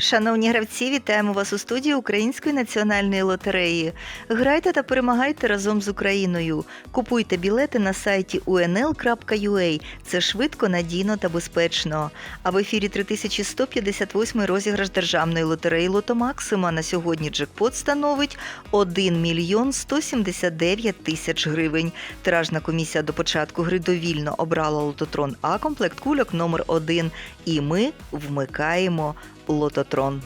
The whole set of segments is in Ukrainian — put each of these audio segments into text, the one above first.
Шановні гравці, вітаємо вас у студії Української національної лотереї. Грайте та перемагайте разом з Україною. Купуйте білети на сайті unl.ua. Це швидко, надійно та безпечно. А в ефірі 3158 розіграш державної лотереї Лото Максима. На сьогодні джекпот становить 1 мільйон 179 тисяч гривень. Тиражна комісія до початку гри довільно обрала лототрон А комплект кульок номер 1 І ми вмикаємо лототрон.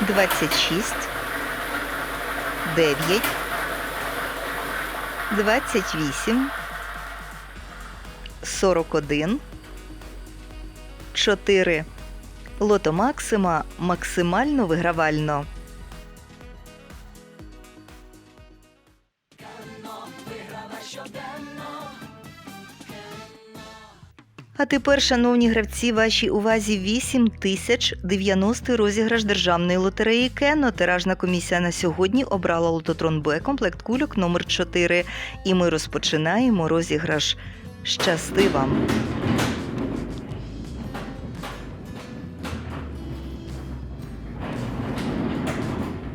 Двадцять шість, дев'ять, двадцять вісім, сорок один, чотири. Лото Максима максимально вигравально. А тепер, шановні гравці, вашій увазі 8 тисяч 90 розіграш державної лотереї Кено. Тиражна комісія на сьогодні обрала лототрон Б комплект кульок номер 4 І ми розпочинаємо розіграш. Щасти вам!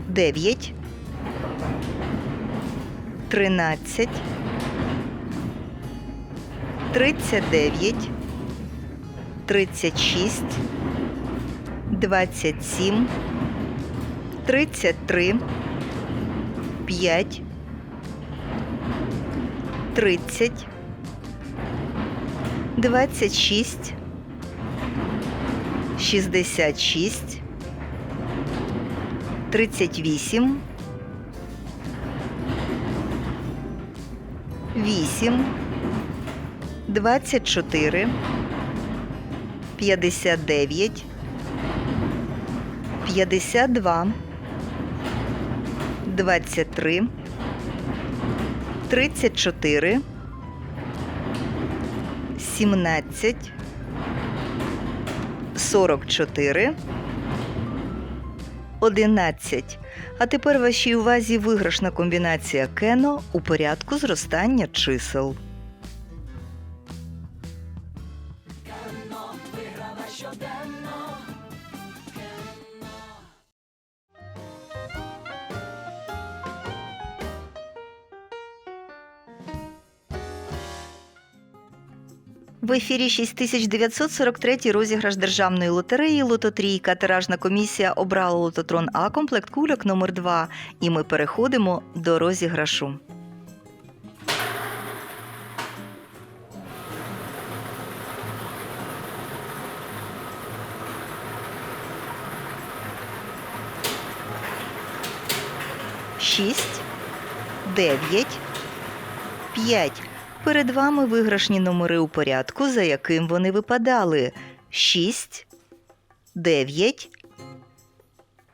Дев'ять. Тринадцять. Тридцять дев'ять. Тридцять шість. Двадцять сім. Тридцять три. П'ять. Тридцять. 26, 66, 38, 8, 24, 59, 52, 23, 34, 17, 44, 11. А тепер вашій увазі виграшна комбінація кено у порядку зростання чисел. Кано виграла щоденно. В ефірі 6943 розіграш державної лотереї Лототрійка. Тиражна комісія обрала лототрон А комплект кульок номер 2 І ми переходимо до розіграшу. Шість, дев'ять, п'ять. Перед вами виграшні номери у порядку, за яким вони випадали: 6, 9,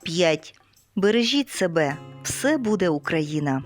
5. Бережіть себе, все буде Україна.